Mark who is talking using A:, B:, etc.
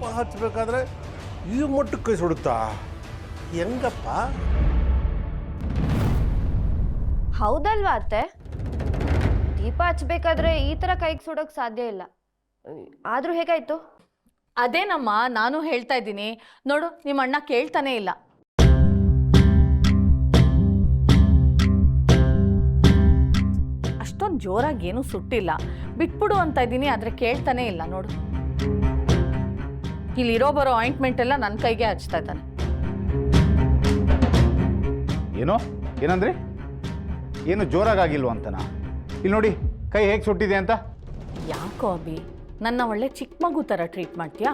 A: ದೀಪ ಹಚ್ಚಬೇಕಾದ್ರೆ ಈ ಮಟ್ಟಕ್ಕೆ ಕೈ ಸುಡುತ್ತಾ? ಹೆಂಗಪ್ಪ?
B: ಹೌದಲ್ವಾ ಅತ್ತೆ? ದೀಪ ಹಚ್ಬೇಕಾದ್ರೆ ಈ ಥರ ಕೈಗೆ ಸುಡೋಕೆ ಸಾಧ್ಯ ಇಲ್ಲ. ಆದರೂ ಹೇಗಾಯ್ತು?
C: ಅದೇನಮ್ಮ ನಾನು ಹೇಳ್ತಾ ಇದ್ದೀನಿ. ನೋಡು ನಿಮ್ಮ ಅಣ್ಣ ಕೇಳ್ತಾನೆ ಇಲ್ಲ. ಅಷ್ಟೊಂದು ಜೋರಾಗಿ ಏನೂ ಸುಟ್ಟಿಲ್ಲ. ಬಿಟ್ಬಿಡು ಅಂತ ಇದ್ದೀನಿ ಆದರೆ ಕೇಳ್ತಾನೆ ಇಲ್ಲ ನೋಡು. ಇಲ್ಲಿರೋ ಬರೋ ಆಯಿಂಟ್ಮೆಂಟ್ ಎಲ್ಲ ನನ್ನ ಕೈಗೆ ಹಚ್ತಾ ಇದ್ದಾನೆ.
D: ಏನೋ? ಏನಂದ್ರಿ? ಏನು ಜೋರಾಗಿಲ್ವ ಅಂತನಾ ಇಲ್ಲಿ ನೋಡಿ ಕೈ ಹೇಗೆ ಸುಟ್ಟಿದೆ ಅಂತ?
C: ಯಾಕೋ ಅಭಿ ನನ್ನ ಒಳ್ಳೆ ಚಿಕ್ಕ ಮಗು ಥರ ಟ್ರೀಟ್ ಮಾಡ್ತೀಯಾ?